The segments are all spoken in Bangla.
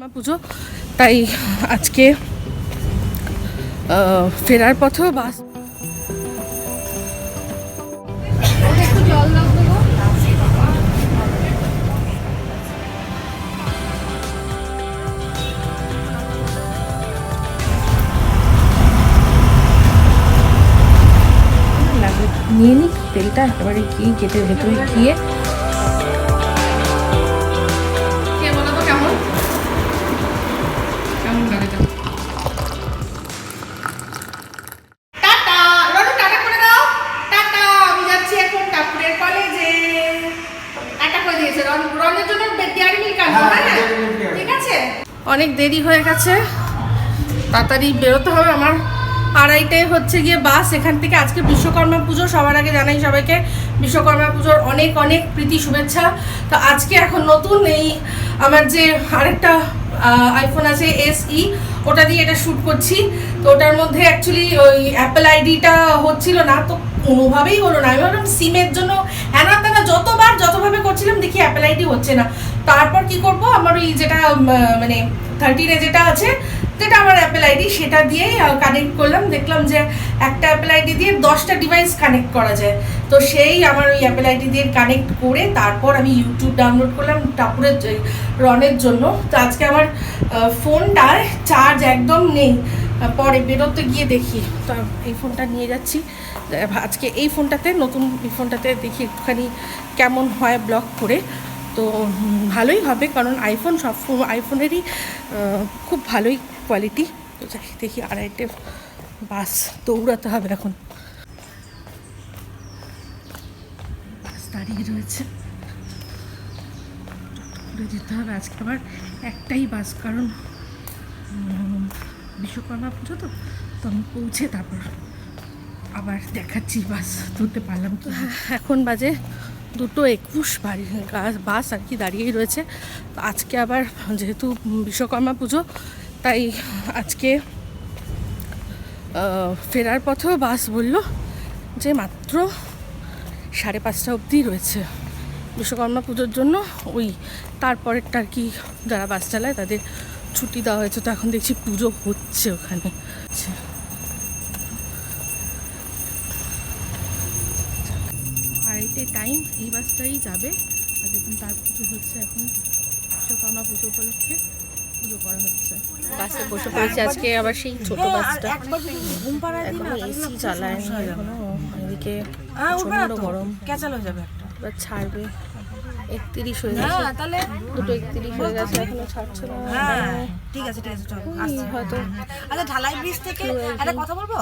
মা পুজো, তাই আজকে ফেরার পথেও বাস। নিয়ে নিই তেলটা একেবারে গিয়ে গেটের ভেতরে গিয়ে দেরি হয়ে গেছে। তাড়াতাড়ি বেরোতে হবে আমার। আড়াইটায় হচ্ছে গিয়ে বাস। এখান থেকে আজকে বিশ্বকর্মা পুজো, সবার আগে জানাই সবাইকে বিশ্বকর্মা পুজোর অনেক অনেক প্রীতি শুভেচ্ছা। তো আজকে এখন নতুন এই আমার যে আরেকটা আইফোন আছে এস ই ওটা দিয়ে এটা শ্যুট করছি। তো ওটার মধ্যে অ্যাকচুয়ালি ওই অ্যাপেল আইডিটা হচ্ছিল না, তো কোনোভাবেই হলো না। আমি ভাবলাম সিমের জন্য হ্যানা ত্যানা যতবার, যতভাবে করছিলাম, দেখি অ্যাপেল আইডি হচ্ছে না। তারপর কি করব? আমার ওই যেটা মানে থার্টিনে যেটা আছে, যেটা আমার অ্যাপেল আইডি সেটা দিয়েই কানেক্ট করলাম। দেখলাম যে একটা অ্যাপেল আইডি দিয়ে দশটা ডিভাইস কানেক্ট করা যায়। তো সেই আমার ওই অ্যাপেল আইডি দিয়ে কানেক্ট করে তারপর আমি ইউটিউব ডাউনলোড করলাম টাপুরের রনের জন্য। তো আজকে আমার ফোনটার চার্জ একদম নেই। পরে বেরোতে গিয়ে দেখি। তো এই ফোনটা নিয়ে যাচ্ছি। আজকে এই ফোনটাতে নতুন এই ফোনটাতে দেখি একটুখানি কেমন হয় ব্লগ করে। তো ভালোই হবে, কারণ আইফোন সব আইফোনেরই খুব ভালোই কোয়ালিটি তো যাই, দেখি আড়াইটে বাস দৌড়াতে হবে এখন। বাস দাঁড়িয়ে রয়েছে। যেতে হবে। আজকে আবার একটাই বাস, কারণ বিশ্বকর্মা পুজো তো তো আমি পৌঁছে তারপর আবার দেখাচ্ছি বাস, ধরতে পারলাম কি। এখন বাজে দুটো একুশ বাড়ি বাস আর কি দাঁড়িয়েই রয়েছে। আজকে আবার যেহেতু বিশ্বকর্মা পুজো, তাই আজকে ফেরার পথেও বাস বলল যে মাত্র সাড়ে পাঁচটা অবধি রয়েছে বিশ্বকর্মা পুজোর জন্য। ওই তারপরেরটা আর কি যারা বাস চালায় তাদের ছুটি দেওয়া হয়েছে, তো এখন দেখছি পুজো হচ্ছে ওখানে। আচ্ছা আড়াইটে টাইম এই বাসটাই যাবে। আর দেখুন তার পুজো হচ্ছে এখন বিশ্বকর্মা পুজো উপলক্ষে পুজো করা হচ্ছে। বাসে বসে পড়েছি আজকে আবার সেই ছোট বাসটা। এখনও এসি চালায়নি এখনও। এদিকে গরম। ক্যাচাল হয়ে যাবে একটা। এবার ছাড়বে। একত্রিশ হয়ে গেছে। তাহলে দুটো একত্রিশ হয়ে গেছে এখনও ছাড়ছে না। হ্যাঁ ঠিক আছে ঠিক আছে চল আসছি। হয়তো আচ্ছা ঢালাই ব্রিজ থেকে একটা কথা বলব?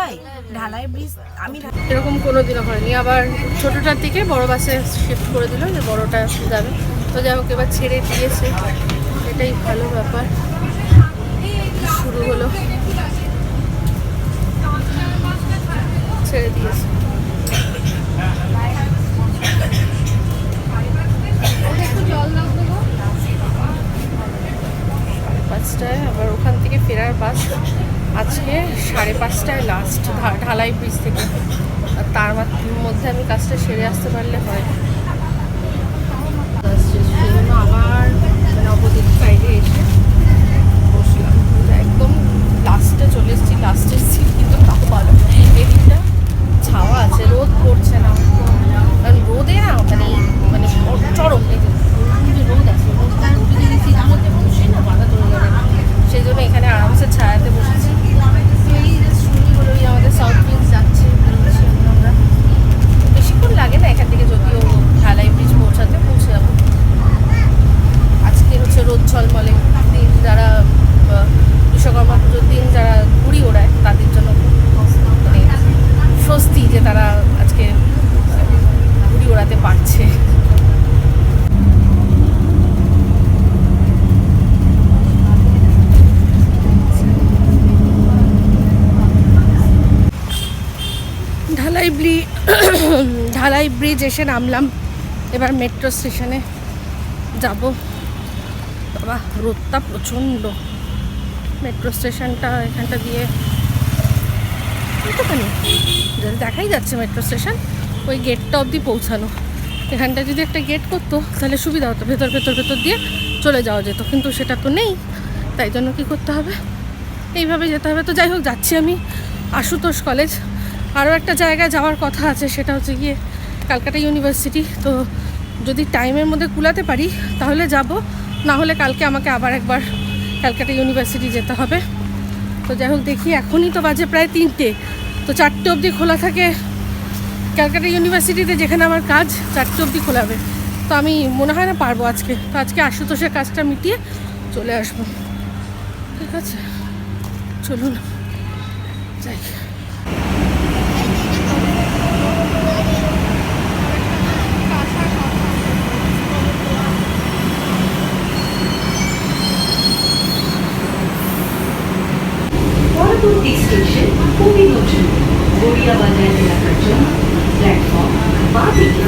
ওই ঢালাই ব্রিজ আমি এরকম কোনো দিনও হয়নি। আবার ছোটোটার থেকে বড় বাসে শিফট করে দিল যে বড়টা যাবে। তো যাই হোক এবার ছেড়ে দিয়েছে। এটাই ভালো ব্যাপার। শুরু হলো। ছেড়ে দিয়েছে একটু জল দাও তো গো। পাঁচটায়, আবার ওখান থেকে ফেরার বাস আজকে সাড়ে পাঁচটায় লাস্ট ঢালাই ব্রিজ থেকে। তার মধ্যে আমি কাজটা সেরে আসতে পারলে হয়। সাইডে এসে একদম লাস্টে চলে এসেছি লাস্টের সিট কিন্তু তাও এদিকটা ছাওয়া আছে, রোদ পড়ছে না। কারণ রোদে না মানে মানে চরম যে মাথা ধরে সেই জন্য এখানে আরামসে ছায়াতে বসেছি। এই এই আমাদের সাউথ উইন্স যাচ্ছে আমরা। বেশিক্ষণ লাগে না এখান থেকে যদিও ঢালাই ব্রিজ পৌঁছাতে পৌঁছে যাব আজকে হচ্ছে রোদ ঝলমলে। দিন যারা বিশ্বকর্মা পুজোর দিন যারা ঘুড়ি ওড়ায়, তাদের জন্য মানে স্বস্তি যে তারা আজকে ঘুড়ি ওড়াতে পারছে ঢালাই ব্রি ঢালাই ব্রিজ এসে নামলাম। এবার মেট্রো স্টেশনে যাব। বাবা, রোদটা প্রচণ্ড। মেট্রো স্টেশনটা এখানটা দিয়ে একটুখানি যা- দেখাই যাচ্ছে মেট্রো স্টেশন ওই গেটটা অবধি পৌঁছানো এখানটা যদি একটা গেট করতো, তাহলে সুবিধা হতো। ভেতর ভেতর ভেতর দিয়ে চলে যাওয়া যেত। কিন্তু সেটা তো নেই। তাই জন্য কি করতে হবে? এইভাবে যেতে হবে। তো যাই হোক, যাচ্ছি আমি আশুতোষ কলেজ আরও একটা জায়গায় যাওয়ার কথা আছে, সেটা হচ্ছে গিয়ে ক্যালকাটা ইউনিভার্সিটি, তো যদি টাইমের মধ্যে কুলাতে পারি, তাহলে যাব। না হলে কালকে আমাকে আবার একবার ক্যালকাটা ইউনিভার্সিটি যেতে হবে। তো যাই হোক, দেখি, এখনই তো বাজে প্রায় তিনটে। তো চারটে অবধি খোলা থাকে ক্যালকাটা ইউনিভার্সিটিতে, যেখানে আমার কাজ, চারটে অবধি খোলাবে। তো আমি, মনে হয় না পারব আজকে। তো আজকে আশুতোষের কাজটা মিটিয়ে চলে আসব। ঠিক আছে? চলুন। যাই। পরবর্তী স্টেশন খুবই নতুন গড়িয়া বাজার এলাকার জন্য প্ল্যাটফর্ম বা দিকে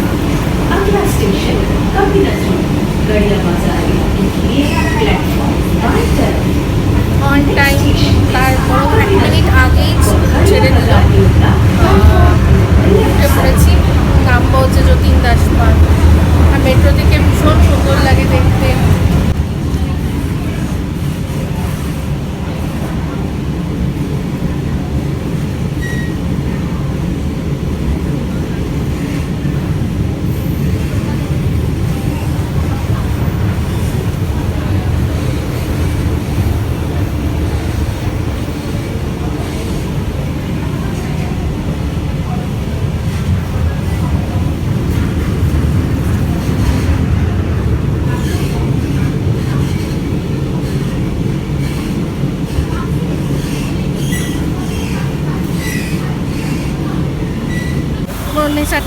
আগলা স্টেশন কবিরাজ গড়িয়া বাজার এলাকে গিয়ে প্ল্যাটফর্ম বাই যাবে অন টাইম তারপর এক মিনিট আগেই ছেড়ে দিলাম উঠে পড়েছি নামবো হচ্ছে যতীন দাস পার্ক আর মেট্রো থেকে ভীষণ সুন্দর লাগে দেখতে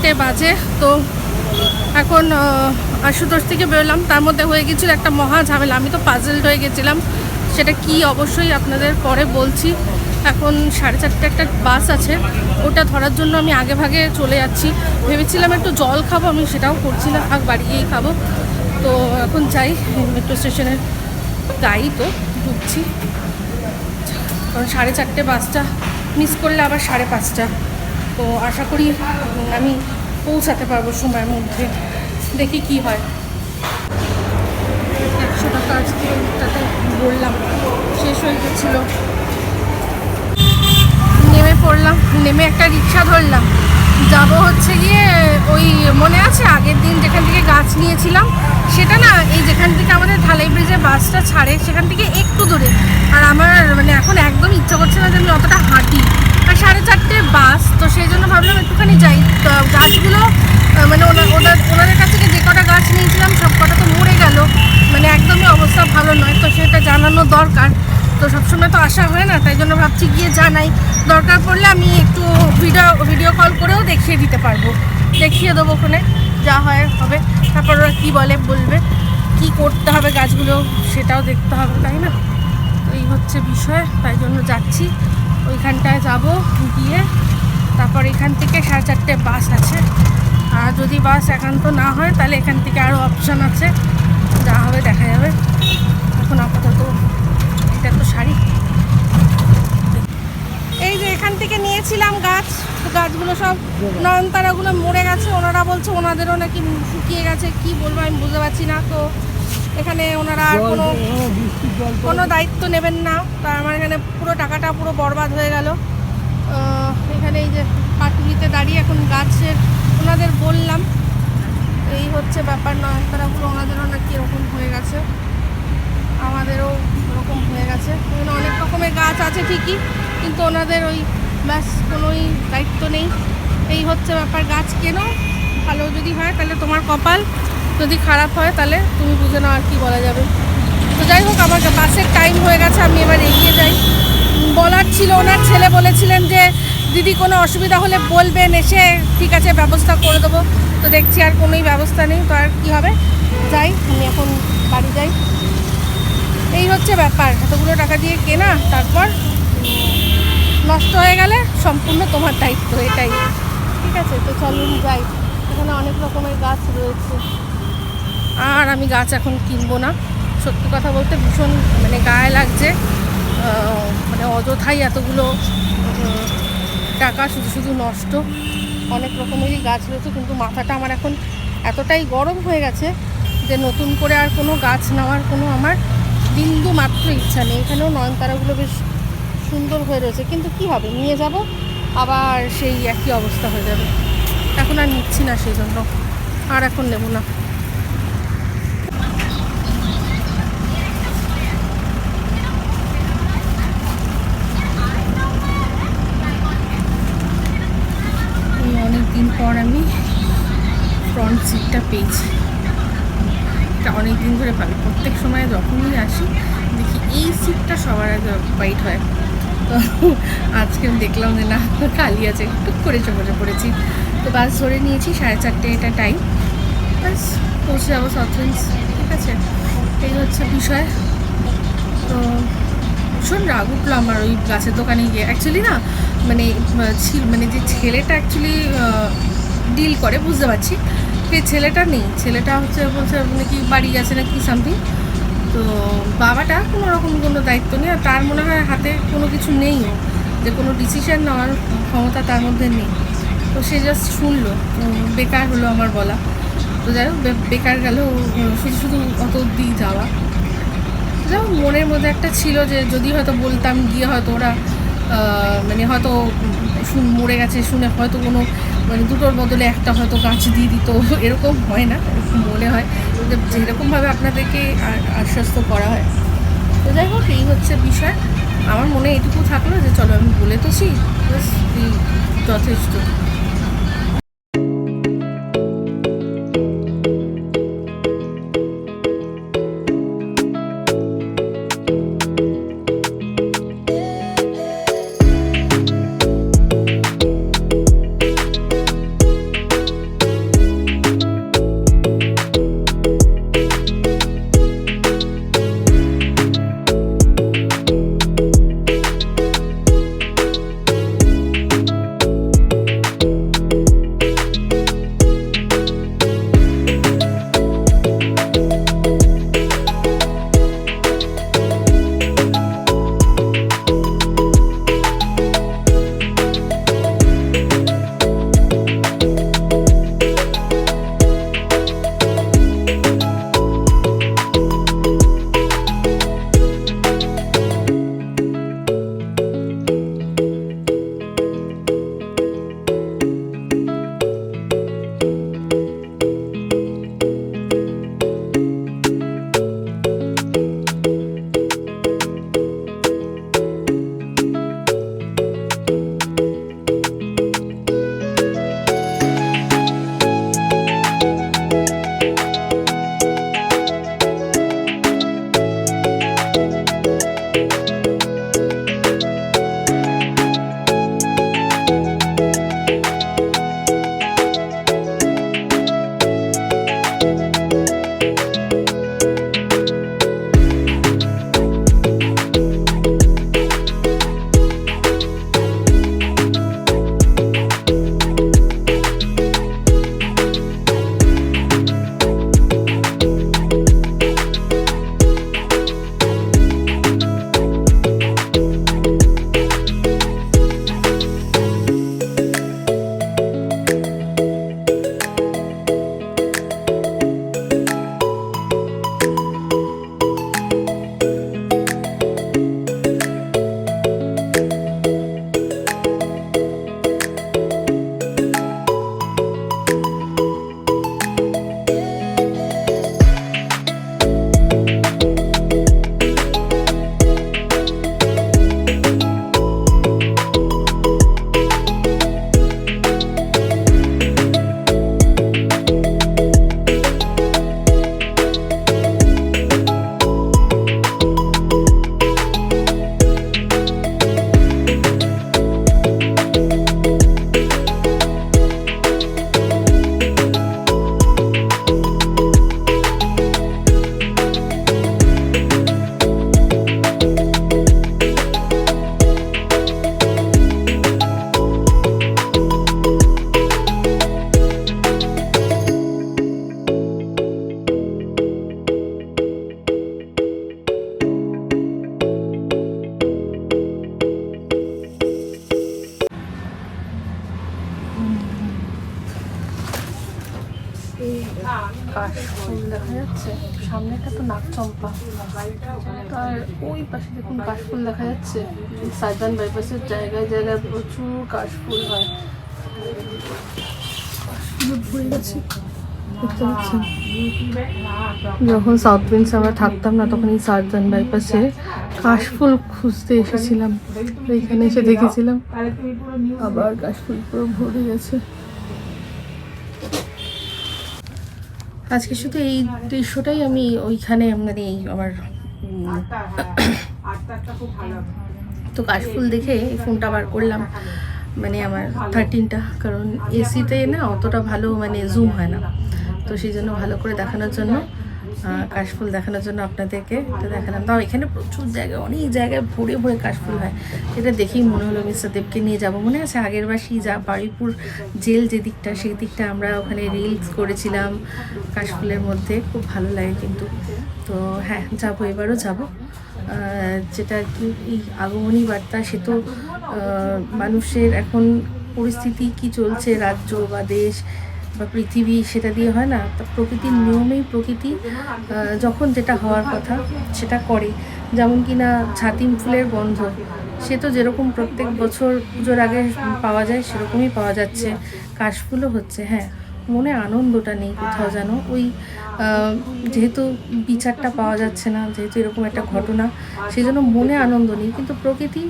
চারটে বাজে, তো এখন আশুতোষ থেকে বেরোলাম। তার মধ্যে হয়ে গেছিল একটা মহা ঝামেলা। আমি তো পাজেলড হয়ে গেছিলাম। সেটা কি অবশ্যই আপনাদের পরে বলছি। এখন সাড়ে চারটে একটা বাস আছে। ওটা ধরার জন্য আমি আগে ভাগে চলে যাচ্ছি। ভেবেছিলাম একটু জল খাব, আমি সেটাও করছিলাম আগ বাড়ি গিয়েই খাব। তো এখন যাই মেট্রো স্টেশনের গাড়ি তো ঢুকছি। কারণ সাড়ে চারটে বাসটা মিস করলে আবার সাড়ে পাঁচটা। তো আশা করি, আমি পৌঁছাতে পারব সময়ের মধ্যে। দেখি কি হয়। একশো টাকা আজকে তাতে বললাম শেষ হয়ে গেছিল। নেমে পড়লাম, নেমে একটা রিক্সা ধরলাম। যাব হচ্ছে গিয়ে ওই মনে আছে আগের দিন যেখান থেকে গাছ নিয়েছিলাম? সেটা না, এই যেখান থেকে আমাদের ঢালাই ব্রিজে বাসটা ছাড়ে, সেখান থেকে একটু দূরে। আর আমার মানে এখন একদম ইচ্ছা করছে না যে আমি অতটা হাঁটি। আর সাড়ে চারটে তো সেই জন্য ভাবলাম একটুখানি যাই। গাছগুলো মানে ওনা- ওনার ওনাদের কাছ থেকে যে কটা গাছ নিয়েছিলাম, সব কটা তো মরে গেল। মানে একদমই অবস্থা ভালো নয়, তো সেটা জানানো দরকার। তো সবসময় তো আসা হয় না, তাই জন্য ভাবছি গিয়ে জানাই। দরকার পড়লে আমি একটু ভিডিও ভিডিও কল করেও দেখিয়ে দিতে পারব। দেখিয়ে দেবো ওখানে, যা হয় হবে। তারপর ওরা কী বলে বলবে, কি করতে হবে গাছগুলো, সেটাও দেখতে হবে, তাই না? এই হচ্ছে বিষয়, তাই জন্য যাচ্ছি। ওইখানটায় যাব, গিয়ে তারপর এখান থেকে সাড়ে চারটে বাস আছে। আর যদি বাস একান্ত না হয়, তাহলে এখান থেকে আরও অপশান আছে। যা হবে, দেখা যাবে। এখন আপাতত এটা তো শাড়ি এই যে এখান থেকে নিয়েছিলাম গাছ, গাছগুলো সব নয়নতারাগুলো মরে গেছে। ওনারা বলছে ওনাদেরও নাকি শুকিয়ে গেছে। কি বলব, আমি বুঝতে পারছি না। তো এখানে ওনারা আর কোনো কোনো দায়িত্ব নেবেন না। তা আমার এখানে পুরো টাকাটা পুরো বরবাদ হয়ে গেল। এখানে এই যে পাটুলিতে দাঁড়িয়ে এখন গাছের ওনাদের বললাম, এই হচ্ছে ব্যাপার নয়নতারাগুলো ওনাদেরও নাকি এরকম হয়ে গেছে, আমাদেরও ওরকম হয়ে গেছে। অনেক রকমের গাছ আছে ঠিকই, কিন্তু ওনাদের ওই ব্যাস কোনোই দায়িত্ব নেই। এই হচ্ছে ব্যাপার, গাছ কেন, ভালো যদি হয় তাহলে তোমার কপাল, যদি খারাপ হয় তাহলে তুমি বুঝে নাও আর কি বলা যাবে। তো যাই হোক, আমার বাসের টাইম হয়ে গেছে, আমি এবার এগিয়ে যাই। বলার ছিল, ওনার ছেলে বলেছিলেন যে, দিদি, কোনো অসুবিধা হলে বলবেন, এসে ঠিক আছে, ব্যবস্থা করে দেবো। তো দেখছি আর কোনোই ব্যবস্থা নেই, তো আর কী হবে? যাই, আমি এখন বাড়ি যাই। এই হচ্ছে ব্যাপার, এতগুলো টাকা দিয়ে কেনা, তারপর নষ্ট হয়ে গেলে সম্পূর্ণ তোমার দায়িত্ব এটাই। ঠিক আছে, তো চলুন যাই। এখানে অনেক রকমের গাছ রয়েছে। আর আমি গাছ এখন কিনবো না। সত্যি কথা বলতে ভীষণ মানে গায়ে লাগছে। মানে অযথাই এতগুলো টাকা শুধু শুধু নষ্ট। অনেক রকমেরই গাছ রয়েছে, কিন্তু মাথাটা আমার এখন এতটাই গরম হয়ে গেছে যে নতুন করে আর কোনো গাছ নেওয়ার কোনো আমার বিন্দু মাত্র ইচ্ছা নেই। এখানেও নয়নতারাগুলো বেশ সুন্দর হয়ে রয়েছে। কিন্তু কি হবে, নিয়ে যাব, আবার সেই একই অবস্থা হয়ে যাবে। এখন আর নিচ্ছি না সেই জন্য আর এখন নেব না এই অনেক দিন পর আমি ফ্রন্ট সিটটা পেয়েছি। এটা অনেক দিন ধরে পাই প্রত্যেক সময় যখনই আসি, দেখি এই সিটটা সবার আগে বাইট হয়। তো আজকে আমি দেখলাম যে না, খালি আছে। টুক করে চলে পড়েছি। তো বাস ধরে নিয়েছি, সাড়ে চারটে এটা টাইম বাস পৌঁছে যাব সাউথ ঠিক আছে? এই হচ্ছে বিষয়। তো ভীষণ রাগ উঠল আমার ওই গাছের দোকানে গিয়ে। অ্যাকচুয়ালি না মানে মানে যে ছেলেটা অ্যাকচুয়ালি ডিল করে, বুঝতে পারছি। সেই ছেলেটা নেই। ছেলেটা হচ্ছে, বলছে নাকি বাড়ি গেছে নাকি সামথিং তো বাবাটা কোনো রকম কোনো দায়িত্ব নেই, আর তার মনে হয় হাতে কোনো কিছু নেই যে কোনো ডিসিশন নেওয়ার ক্ষমতা তার মধ্যে নেই। তো সে জাস্ট শুনলো বেকার হলো আমার বলা। তো যাই হোক বেকার গেল শুধু শুধু অত অব্দি যাওয়া। যাই মনের মধ্যে একটা ছিল যে যদি হয়তো বলতাম গিয়ে হয়তো ওরা মানে হয়তো শুন, মরে গেছে, শুনে হয়তো কোনো মানে দুটোর বদলে একটা হয়তো গাছ দিয়ে দিত, এরকম হয় না, এরকম মনে হয়। যেরকমভাবে আপনাদেরকে আশ্বস্ত করা হয়। তো যাই হোক, এই হচ্ছে বিষয়। আমার মনে এটুকু থাকল যে চলো আমি বলে তোছি ব্যাস যথেষ্ট কাশফুল দেখা যাচ্ছে সামনে একটা তো নাকচম্পা আর ওই পাশে দেখুন কাশফুল দেখা যাচ্ছে। সাজান বাইপাসের জায়গায় জায়গায় প্রচুর কাশফুল হয়। যখন সাউথ উইন্ডস আমরা থাকতাম না তখন এই সার্জন বাইপাসে কাশফুল খুঁজতে এসেছিলাম। এখানে এসে দেখেছিলাম। আবার কাশফুল পুরো ভরে গেছে। আজকে শুধু এই দৃশ্যটাই আমি ওইখানে মানে এই আমার তো কাশফুল দেখে এই ফোনটা বার করলাম। মানে আমার থার্টিনটা কারণ এসিতে না অতটা ভালো মানে জুম হয় না। তো সেই জন্য ভালো করে দেখানোর জন্য কাশফুল দেখানোর জন্য আপনাদেরকে এটা দেখালাম। তাও এখানে প্রচুর জায়গায়, অনেক জায়গায় ভরে ভরে কাশফুল হয়। এটা দেখেই মনে হলো মিস্টার দেবকে নিয়ে যাব। মনে আছে আগের বাসি যা বারুইপুর জেল যে দিকটা সেই দিকটা আমরা ওখানে রিলস করেছিলাম কাশফুলের মধ্যে। খুব ভালো লাগে কিন্তু। তো হ্যাঁ যাব, এবারও যাব। যেটা কি, এই আগমনী বার্তা, সে তো মানুষের এখন পরিস্থিতি কি চলছে? রাজ্য বা দেশ বা পৃথিবী সেটা দিয়ে হয় না, তা প্রকৃতির নিয়মেই প্রকৃতি যখন যেটা হওয়ার কথা সেটা করে। যেমন কি না ছাতিম ফুলের গন্ধ, সে তো যেরকম প্রত্যেক বছর পুজোর আগে পাওয়া যায় সেরকমই পাওয়া যাচ্ছে। কাশফুলও হচ্ছে হ্যাঁ। মনে আনন্দটা নেই কোথাও যেন। ওই যেহেতু বিচারটা পাওয়া যাচ্ছে না, যেহেতু এরকম একটা ঘটনা সেই জন্য মনে আনন্দ নেই। কিন্তু প্রকৃতি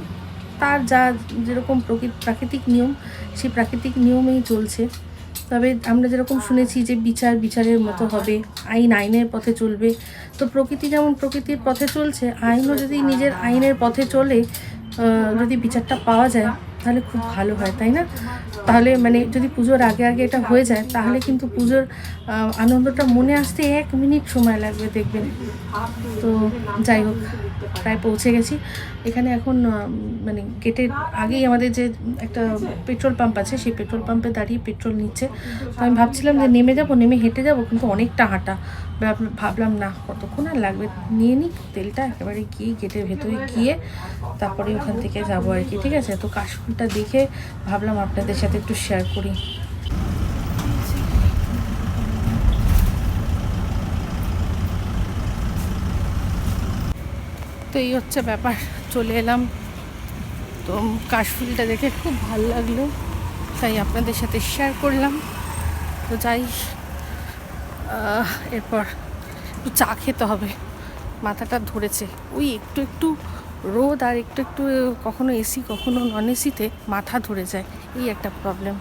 তার যা যেরকম প্রকৃতি প্রাকৃতিক নিয়ম, সেই প্রাকৃতিক নিয়মেই চলছে। তবে আমরা যেরকম শুনেছি যে বিচার বিচারের মতো হবে আইন আইনের পথে চলবে। তো প্রকৃতি যেমন প্রকৃতির পথে চলছে আইনও যদি নিজের আইনের পথে চলে যদি বিচারটা পাওয়া যায় তাহলে খুব ভালো হয় তাই না? তাহলে মানে যদি পুজোর আগে আগে এটা হয়ে যায় তাহলে কিন্তু পুজোর আনন্দটা মনে আসতে এক মিনিট সময় লাগবে দেখবেন। তো যাই হোক। প্রায় পৌঁছে গেছি। এখানে এখন মানে গেটের আগেই আমাদের যে একটা পেট্রোল পাম্প আছে, সেই পেট্রোল পাম্পে দাঁড়িয়ে পেট্রোল নিচ্ছে। তো আমি ভাবছিলাম যে নেমে যাব, নেমে হেঁটে যাব, কিন্তু অনেকটা হাঁটা। ভাব- ভাবলাম না, কতক্ষণ আর লাগবে? নিয়ে নিই, তেলটা একেবারে গিয়ে গেটের ভেতরে গিয়ে তারপরে ওখান থেকে যাব আর কি, ঠিক আছে? তো কাশফুলটা দেখে ভাবলাম আপনাদের সাথে একটু শেয়ার করি। তো এই হচ্ছে ব্যাপার। চলে এলাম। তো কাশফুলটা দেখে খুব ভালো লাগল। তাই আপনাদের সাথে শেয়ার করলাম। তো যাই এরপর একটু চা খেতে হবে। মাথাটা ধরেছে। ওই একটু একটু রোদ আর একটু একটু কখনো এসি কখনো নন এসিতে মাথা ধরে যায়। এই একটা প্রবলেম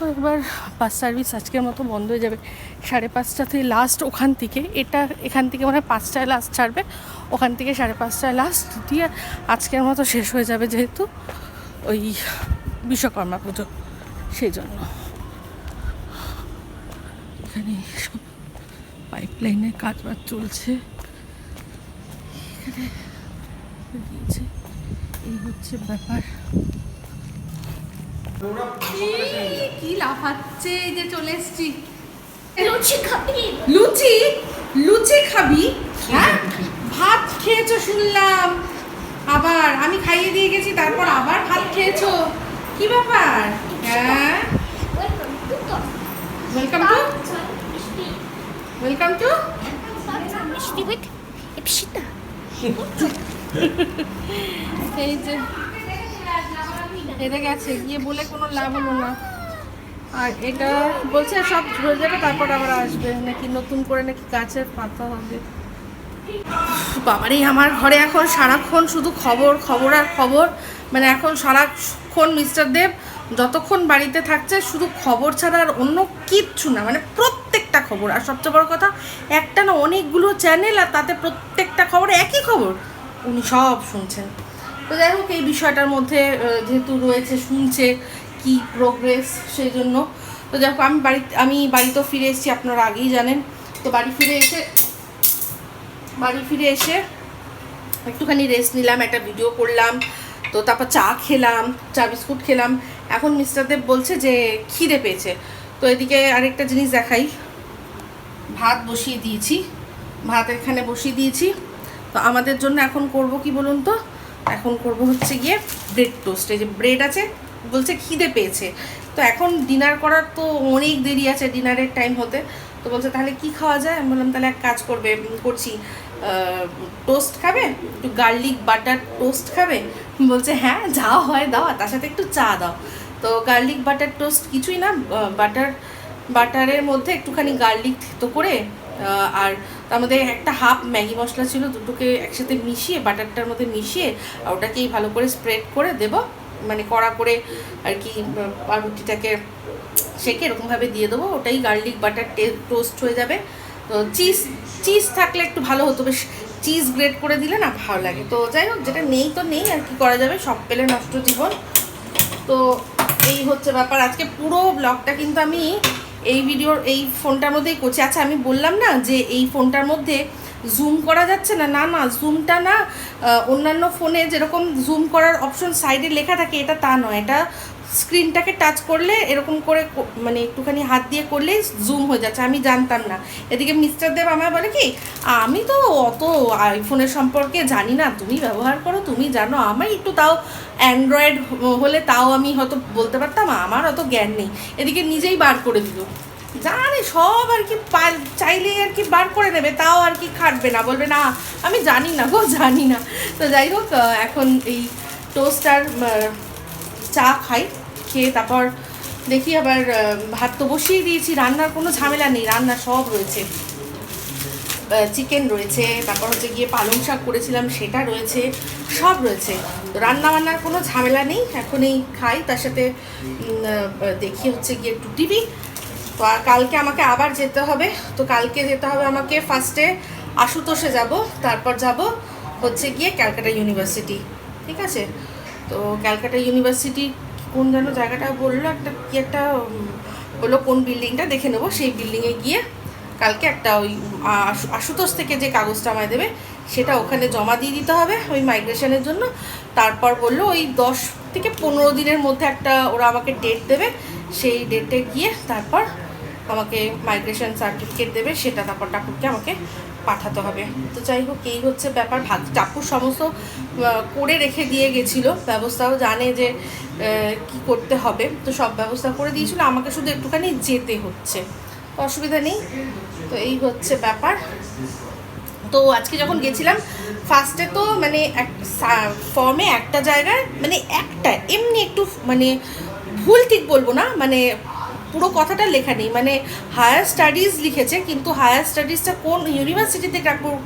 তো একবার বাস সার্ভিস আজকের মতো বন্ধ হয়ে যাবে। সাড়ে পাঁচটাতে লাস্ট ওখান থেকে, এটা এখান থেকে মানে পাঁচটায় লাস্ট ছাড়বে। ওখান থেকে সাড়ে পাঁচটায় লাস্ট দিয়ে আজকের মতো শেষ হয়ে যাবে যেহেতু ওই বিশ্বকর্মা পুজো, সেই জন্য। এখানে সব পাইপ লাইনের কাজ বাজ চলছে। এখানে এই হচ্ছে ব্যাপার। কি লাফাচ্ছে এই যে চলে এসছি। লুচি খাবি? লুচি? লুচি খাবি? হ্যাঁ? ভাত খেয়েছো শুনলাম। আবার আমি খাইয়ে দিয়ে গেছি তারপর আবার ভাত খেয়েছো। কি ব্যাপার? হ্যাঁ? ওয়েলকাম টু ওয়েলকাম টু মিষ্টি উইথ এই যে। এটা গেছে, গিয়ে বলে কোনো লাভ হলো না। আর এটা বলছে সব ঝরে যাবে, তারপর আবার আসবে। নাকি নতুন করে নাকি গাছের পাতা হবে। বাবারে, আমার ঘরে এখন সারাক্ষণ শুধু খবর খবর আর খবর। মানে এখন সারাক্ষণ মিস্টার দেব যতক্ষণ বাড়িতে থাকছে, শুধু খবর ছাড়া আর অন্য কিচ্ছু না মানে প্রত্যেকটা খবর। আর সবচেয়ে বড় কথা, একটা না অনেকগুলো চ্যানেল আর তাতে প্রত্যেকটা খবর একই খবর। উনি সব শুনছেন। তো যাই হোক, এই বিষয়টার মধ্যে যেহেতু রয়েছে, শুনছে কি প্রোগ্রেস সেই জন্য। তো যাই হোক, আমি বাড়ি আমি বাড়িতেও ফিরে এসেছি, আপনারা আগেই জানেন। তো বাড়ি ফিরে এসে, বাড়ি ফিরে এসে একটুখানি রেস্ট নিলাম, একটা ভিডিও করলাম, তো তারপর চা খেলাম, চা বিস্কুট খেলাম। এখন মিস্টার দেব বলছে যে, খিদে পেয়েছে। তো এদিকে আরেকটা জিনিস দেখাই। ভাত বসিয়ে দিয়েছি। ভাত এখানে বসিয়ে দিয়েছি। তো আমাদের জন্য এখন করব কি বলুন তো? এখন করব হচ্ছে গিয়ে ব্রেড টোস্ট এই যে ব্রেড আছে, বলছে খিদে পেয়েছে। তো এখন ডিনার করার তো অনেক দেরি আছে ডিনারের টাইম হতে। তো বলছে, তাহলে কি খাওয়া যায়? আমি বললাম, তাহলে এক কাজ করবে করছি টোস্ট খাবে? একটু গার্লিক বাটার টোস্ট খাবে? বলছে হ্যাঁ যা হয়, দাও তার সাথে একটু চা দাও। তো গার্লিক বাটার টোস্ট কিছুই না বাটার বাটারের মধ্যে একটুখানি গার্লিক তো করে আর তার মধ্যে একটা হাফ ম্যাগি মশলা ছিল, দুটোকে একসাথে মিশিয়ে, বাটারটার মধ্যে মিশিয়ে, আর ওটাকেই ভালো করে স্প্রেড করে দেব। মানে কড়া করে আর কি পাউরুটিটাকে সেকে এরকমভাবে দিয়ে দেবো। ওটাই গার্লিক বাটার টোস্ট হয়ে যাবে। তো চিজ চিজ থাকলে একটু ভালো হতো। বেশ চিজ গ্রেট করে দিলে না ভালো লাগে। তো যাই হোক, যেটা নেই তো নেই, আর কি করা যাবে? সব পেলে নষ্ট জীবন। তো এই হচ্ছে ব্যাপার। আজকে পুরো ব্লগটা কিন্তু আমি এই ভিডিওর, এই ফোনটার মধ্যেই করছি। আচ্ছা আমি বললাম না যে এই ফোনটার মধ্যে জুম করা যাচ্ছে না? না না জুমটা না অন্যান্য ফোনে যেরকম জুম করার অপশন সাইডে লেখা থাকে, এটা তা নয়। এটা স্ক্রিনটাকে টাচ করলে এরকম করে মানে একটুখানি হাত দিয়ে করলেই জুম হয়ে যাচ্ছে, আমি জানতাম না। এদিকে মিস্টার দেব আমায় বলে কি, আমি তো অত আইফোনের সম্পর্কে জানি না, তুমি ব্যবহার করো, তুমি জানো, আমার একটু তাও অ্যান্ড্রয়েড হলে তাও আমি হয়তো বলতে পারতাম, আমার অত জ্ঞান নেই। এদিকে নিজেই বার করে দিল। জানে সব আর কি চাইলেই আর কি বার করে দেবে, তাও আর কি খাটবে না, বলবে, না, আমি জানি না গো, জানি না। তো যাই হোক এখন এই টোস্টার চা খাই। খেয়ে তারপর দেখি আবার ভাত তো বসিয়ে দিয়েছি, রান্নার কোনো ঝামেলা নেই, রান্না সব রয়েছে। চিকেন রয়েছে, তারপর হচ্ছে গিয়ে পালং শাক করেছিলাম, সেটা রয়েছে, সব রয়েছে। তো রান্না বান্নার কোনো ঝামেলা নেই, এখন এই খাই, তার সাথে দেখি হচ্ছে গিয়ে একটু টিভি। তো কালকে আমাকে আবার যেতে হবে, তো কালকে যেতে হবে আমাকে ফার্স্টে আশুতোষে যাব, তারপর যাব হচ্ছে গিয়ে ক্যালকাটা ইউনিভার্সিটি, ঠিক আছে? তো ক্যালকাটা ইউনিভার্সিটি কোন যেন জায়গাটা বলল, একটা কি একটা, বলল কোন বিল্ডিংটা দেখে নেব। সেই বিল্ডিংয়ে গিয়ে কালকে একটা ওই আশু- আশুতোষ থেকে যে কাগজটা আমায় দেবে, সেটা ওখানে জমা দিয়ে দিতে হবে ওই মাইগ্রেশনের জন্য। তারপর বলল ওই দশ থেকে পনেরো দিনের মধ্যে একটা ওরা আমাকে ডেট দেবে। সেই ডেটে গিয়ে তারপর আমাকে মাইগ্রেশন সার্টিফিকেট দেবে, সেটা তারপর ঠাকুরকে আমাকে পাঠাতে হবে। তো যাই হোক, এই হচ্ছে ব্যাপার। ভাত ঠাকুর সমস্ত করে রেখে দিয়ে গেছিল। ব্যবস্থাও জানে যে কি করতে হবে। তো সব ব্যবস্থা করে দিয়েছিল। আমাকে শুধু একটুখানি যেতে হচ্ছে। অসুবিধা নেই। তো এই হচ্ছে ব্যাপার। তো আজকে যখন গেছিলাম ফার্স্টে তো মানে এক ফর্মে একটা জায়গায় মানে একটা, এমনি একটু মানে ভুল ঠিক বলব না মানে পুরো কথাটা লেখা নেই। মানে হায়ার স্টাডিজ লিখেছে, কিন্তু হায়ার স্টাডিজটা কোন ইউনিভার্সিটিতে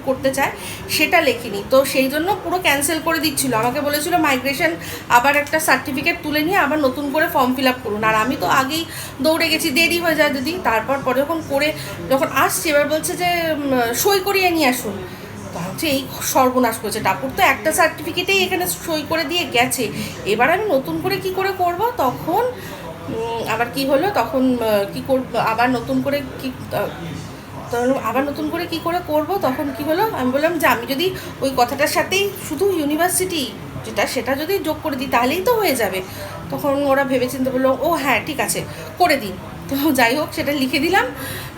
করতে চায় সেটা লেখিনি। তো সেই জন্য পুরো ক্যান্সেল করে দিচ্ছিল। আমাকে বলেছিল মাইগ্রেশন আবার একটা সার্টিফিকেট তুলে নিয়ে আবার নতুন করে ফর্ম ফিল আপ করুন। আর আমি তো আগেই দৌড়ে গেছি, দেরি হয়ে যায় দিদি তারপর পরে যখন করে, যখন আসছি, এবার বলছে যে সই করিয়ে নিয়ে আসুন। হচ্ছে এই সর্বনাশ করেছে। টাপুর তো একটা সার্টিফিকেটেই এখানে সই করে দিয়ে গেছে। এবার আমি নতুন করে কি করে করব? তখন আবার কি হলো? তখন কি করব? আবার নতুন করে কি আবার নতুন করে কি করে করব? তখন কি হলো? আমি বললাম, যে, আমি যদি ওই কথাটার সাথেই শুধু ইউনিভার্সিটি যেটা, সেটা যদি যোগ করে দিই, তাহলেই তো হয়ে যাবে। তখন ওরা ভেবেচিন্তে বলল, ও হ্যাঁ ঠিক আছে, করে দিন। তো যাই হোক, সেটা লিখে দিলাম।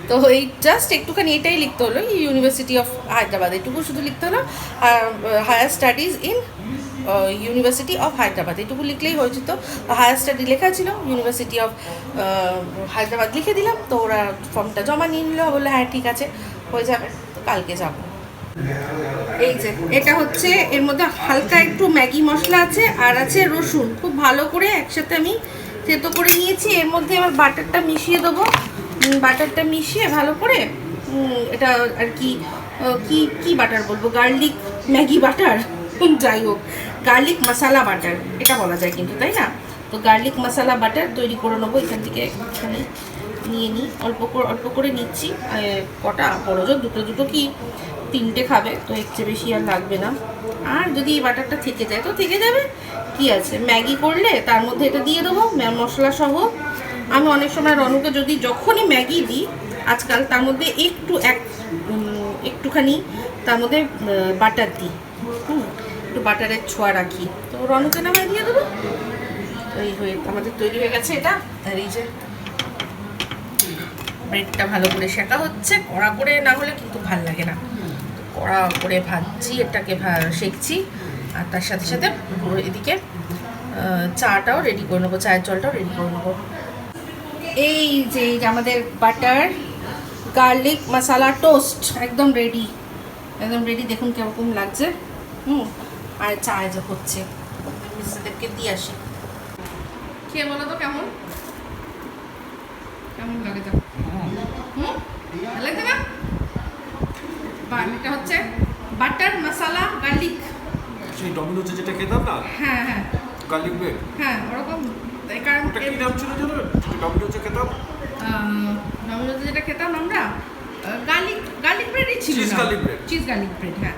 তো এই জাস্ট একটুখানি এটাই লিখতে হলো ইউনিভার্সিটি অফ হায়দ্রাবাদ এটুকু শুধু লিখতে হলো higher studies in university of Hyderabad এটুকু লিখলেই হয়েছে তো হায়ার স্টাডি লেখা ছিল ইউনিভার্সিটি অফ হায়দ্রাবাদ লিখে দিলাম, তো ওরা ফর্মটা জমা নিয়ে নিল, বলল হ্যাঁ ঠিক আছে, হয়ে যাবে, তো কালকে যাব। এই যে, এটা হচ্ছে, এর মধ্যে হালকা একটু ম্যাগি মশলা আছে, আর আছে রসুন। খুব ভালো করে একসাথে আমি থেতো করে নিয়েছি, এর মধ্যে এবার বাটারটা মিশিয়ে দেবো। বাটারটা মিশিয়ে ভালো করে এটা আর কি কি কি বাটার বলব? Garlic Maggi butter? যাই হোক, গার্লিক মশালা বাটার, এটা বলা যায় কিন্তু, তাই না? তো গার্লিক মশালা বাটার তৈরি করে নেব, এখান থেকে একটুখানি নিয়ে নিই। অল্প করে অল্প করে নিচ্ছি। কটা বড় জোর দুটো দুটো কি তিনটে খাবে, তো এর চেয়ে বেশি আর লাগবে না। আর যদি এই বাটারটা থেকে যায়, তো থেকে যাবে। কি আছে? ম্যাগি করলে তার মধ্যে এটা দিয়ে দেবো মশলা সহ আমি অনেক সময় রনুকে যদি যখনই ম্যাগি দিই, আজকাল তার মধ্যে একটু এক একটুখানি তার মধ্যে বাটার দিই একটু বাটারের ছোঁয়া রাখি। তো রনুকে নামায় দিয়ে দেবো? এই হয়ে, আমাদের তৈরি হয়ে গেছে এটা। আর এই যে ব্রেডটা ভালো করে শেখা হচ্ছে, কড়া করে না হলে কিন্তু ভালো লাগে না। কড়া করে ভাজছি, এটাকে সেঁকছি, আর তার সাথে সাথে এদিকে চাটাও রেডি করে নেব, চায়ের জলটাও রেডি করে নেব। এই যে আমাদের বাটার গার্লিক মশালা টোস্ট একদম রেডি একদম রেডি দেখুন কীরকম লাগছে। হুম আর চা যে হচ্ছে। মিস্টারদেরকে দিয়ে আসি। খেয়ে বলো তো কেমন? কেমন লাগে তো? হুম ভালো লাগছে না? বা এটা হচ্ছে বাটার মশালা গার্লিক সেই ডমিনোজে যেটা খেতাম না? হ্যাঁ হ্যাঁ। গার্লিক ব্রেড হ্যাঁ ওরকম। এই কারণ ওটা কি নাম ছিল জানো যেটা খেতাম? ডমিনোজে যেটা খেতাম আমরা গার্লিক গার্লিক ব্রেডই ছিল bread. চিজ গার্লিক ব্রেড হ্যাঁ।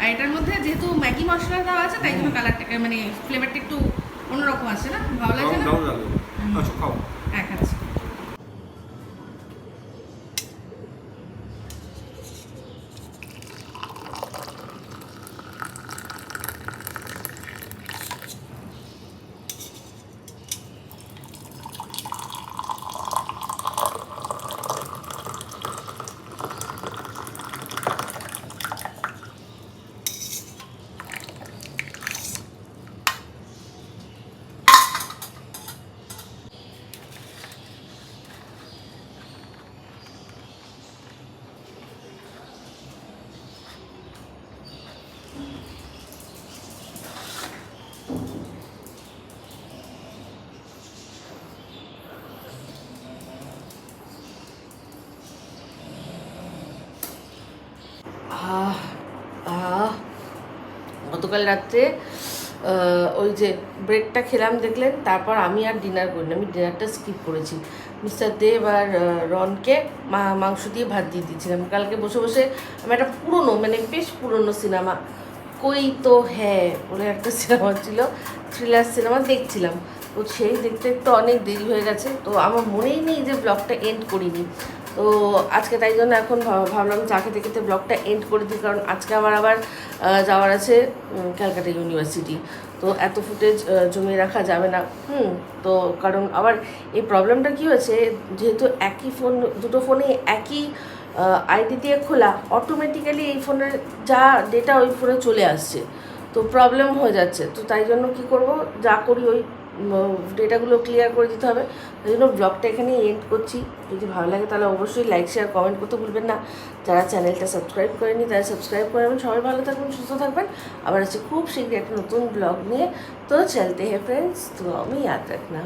আর এটার মধ্যে যেহেতু ম্যাগি মশলা দেওয়া আছে তাই জন্য কালারটাকে মানে ফ্লেভারটা একটু অন্যরকম আছে না? ভালো লাগছে না? আচ্ছা খাও। হ্যাঁ খাচ্ছি। গতকাল রাত্রে ওই যে ব্রেডটা খেলাম, দেখলেন? তারপর আমি আর ডিনার করিনি আমি ডিনারটা স্কিপ করেছি। মিস্টার দেব আর রনকে মা- মাংস দিয়ে ভাত দিয়ে দিয়েছিলাম। কালকে বসে বসে আমি একটা পুরনো মানে বেশ পুরনো সিনেমা কই তো হ্যাঁ বলে একটা সিনেমা ছিল থ্রিলার সিনেমা দেখছিলাম। তো সেই দেখতে দেখতে অনেক দেরি হয়ে গেছে। তো আমার মনেই নেই যে ব্লগটা এন্ড করিনি। তো আজকে তাই জন্য এখন ভাব- ভাবলাম চা খেতে খেতে ব্লগটা এন্ড করে দিই, কারণ আজকে আমার আবার যাওয়ার আছে ক্যালকাটা ইউনিভার্সিটি তো এত ফুটেজ জমিয়ে রাখা যাবে না। হুম, তো কারণ আবার এই প্রবলেমটা কী হয়েছে, যেহেতু একই ফোন দুটো ফোনে একই আইডি দিয়ে খোলা অটোমেটিক্যালি এই ফোনের যা ডেটা ওই ফোনে চলে আসছে। তো প্রবলেম হয়ে যাচ্ছে। তো তাই জন্য কি করব, যা করি ওই ডেটাগুলো ক্লিয়ার করে দিতে হবে। ওই জন্য ব্লগটা এখানেই এন্ড করছি। যদি ভালো লাগে তাহলে অবশ্যই লাইক শেয়ার কমেন্ট করতে ভুলবেন না। যারা চ্যানেলটা সাবস্ক্রাইব করেনি তারা সাবস্ক্রাইব করবেন সবাই ভালো থাকবেন, সুস্থ থাকবেন। আবার আছে খুব শীঘ্রই একটা নতুন ব্লগ নিয়ে। তো চলতে হ্যাঁ ফ্রেন্ডস তো আমি ইয়াদ রাখ না